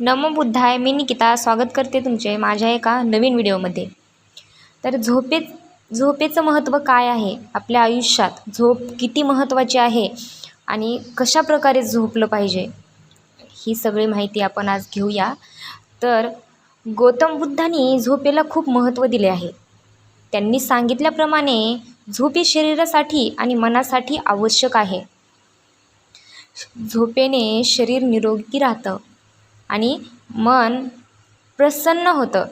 नमो बुद्धाय मी निकिता स्वागत करते तुमचे माझ्या एका नवीन व्हिडिओमध्ये. तर झोपेत झोपेचं महत्त्व काय आहे? आपल्या आयुष्यात झोप किती महत्त्वाची आहे? आणि कशा प्रकारे झोपलं पाहिजे? ही सगळी माहिती आपण आज घेऊया. तर गौतम बुद्धांनी झोपेला खूप महत्त्व दिले आहे. त्यांनी सांगितल्याप्रमाणे झोप ही शरीरासाठी आणि मनासाठी आवश्यक आहे. झोपेने शरीर निरोगी राहतं. आणि मन प्रसन्न होतं.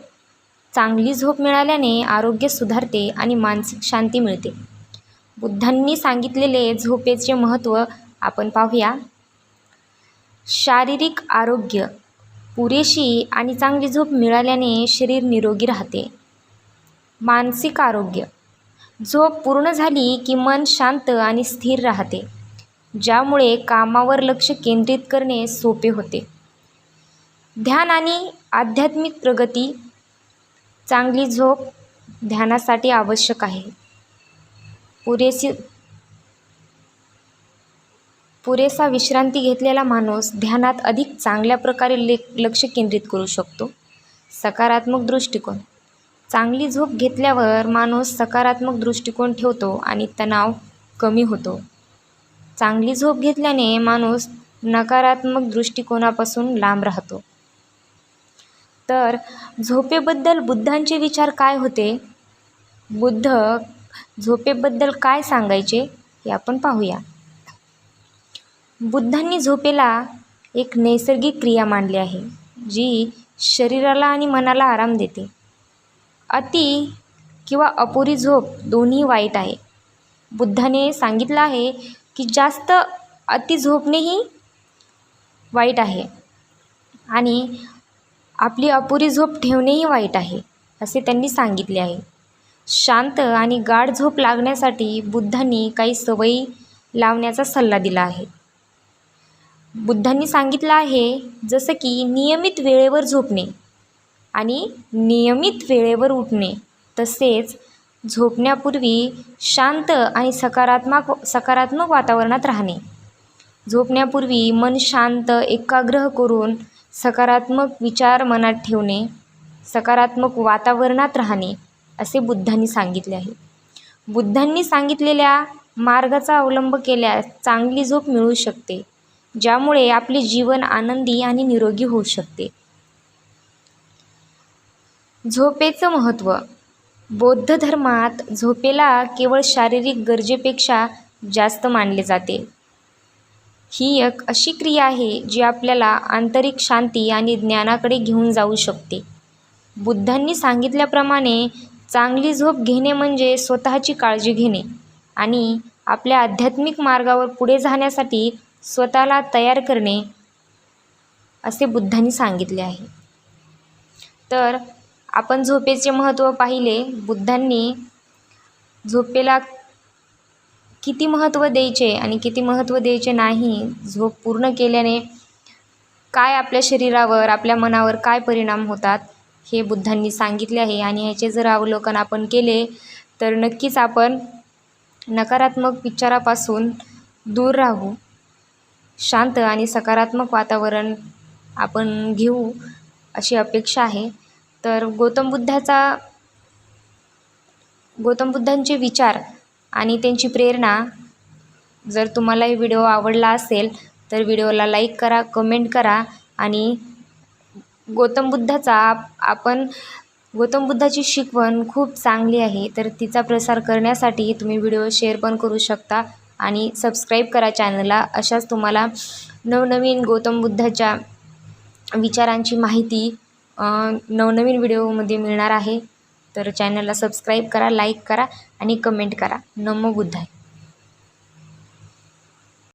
चांगली झोप मिळाल्याने आरोग्य सुधारते आणि मानसिक शांती मिळते. बुद्धांनी सांगितलेले झोपेचे महत्त्व आपण पाहूया. शारीरिक आरोग्य पुरेशी आणि चांगली झोप मिळाल्याने शरीर निरोगी राहते. मानसिक आरोग्य झोप पूर्ण झाली की मन शांत आणि स्थिर राहते ज्यामुळे कामावर लक्ष केंद्रित करणे सोपे होते. ध्यान आणि आध्यात्मिक प्रगती चांगली झोप ध्यानासाठी आवश्यक आहे. पुरेशी पुरेसा विश्रांती घेतलेला माणूस ध्यानात अधिक चांगल्या प्रकारे ले लक्ष केंद्रित करू शकतो. सकारात्मक दृष्टिकोन. चांगली झोप घेतल्यावर माणूस सकारात्मक दृष्टिकोन ठेवतो आणि तणाव कमी होतो. चांगली झोप घेतल्याने माणूस नकारात्मक दृष्टिकोनापासून लांब राहतो. तर झोपेबद्दल बुद्धांचे विचार काय होते? बुद्ध झोपेबद्दल काय सांगायचे? हे आपण पाहूया. बुद्धांनी झोपेला एक नैसर्गिक क्रिया मानली आहे जी शरीराला आणि मनाला आराम देते. अति किंवा अपुरी झोप दोन्ही वाईट आहे. बुद्धाने सांगितलं आहे की जास्त अति झोपणेही वाईट आहे आणि आपली अपुरी झोप ठेवणेही वाईट आहे असे त्यांनी सांगितले आहे. शांत आणि गाढ झोप लागण्यासाठी बुद्धांनी काही सवयी लावण्याचा सल्ला दिला आहे. बुद्धांनी सांगितलं आहे जसं की नियमित वेळेवर झोपणे आणि नियमित वेळेवर उठणे तसेच झोपण्यापूर्वी शांत आणि सकारात्मक सकारात्मक वातावरणात राहणे. झोपण्यापूर्वी मन शांत एकाग्र करून सकारात्मक विचार मनात ठेवणे सकारात्मक वातावरणात राहणे असे बुद्धांनी सांगितले आहे. बुद्धांनी सांगितलेल्या मार्गाचा अवलंब केल्यास चांगली झोप मिळू शकते ज्यामुळे आपले जीवन आनंदी आणि निरोगी होऊ शकते. झोपेचं महत्त्व. बौद्ध धर्मात झोपेला केवळ शारीरिक गरजेपेक्षा जास्त मानले जाते. ही एक अशी क्रिया आहे जी आपल्याला आंतरिक शांती आणि ज्ञानाकडे घेऊन जाऊ शकते. बुद्धांनी सांगितल्याप्रमाणे चांगली झोप घेणे म्हणजे स्वतःची काळजी घेणे आणि आपल्या आध्यात्मिक मार्गावर पुढे जाण्यासाठी स्वतःला तयार करणे असे बुद्धांनी सांगितले आहे. तर आपण झोपेचे महत्त्व पाहिले. बुद्धांनी झोपेला किती महत्त्व द्यायचे आणि किती महत्त्व द्यायचे नाही झोप पूर्ण केल्याने काय आपल्या शरीरावर आपल्या मनावर काय परिणाम होतात हे बुद्धांनी सांगितले आहे. आणि ह्याचे जर अवलोकन आपण केले तर नक्कीच आपण नकारात्मक विचारापासून दूर राहू. शांत आणि सकारात्मक वातावरण आपण घेऊ अशी अपेक्षा आहे. तर गौतम बुद्धाचा गौतम बुद्धांचे विचार आणि त्यांची प्रेरणा. जर तुम्हालाही व्हिडिओ आवडला असेल तर व्हिडिओला लाईक करा कमेंट करा आणि गौतम बुद्धाचा आपण गौतम बुद्धाची शिकवण खूप चांगली आहे. तर तिचा प्रसार करण्यासाठी तुम्ही व्हिडिओ शेअर पण करू शकता आणि सबस्क्राईब करा चॅनलला. अशाच तुम्हाला नवनवीन गौतम बुद्धाच्या विचारांची माहिती नवनवीन व्हिडिओमध्ये मिळणार आहे. तर चॅनलला सबस्क्राईब करा लाईक करा आणि कमेंट करा. नमो बुद्धाय.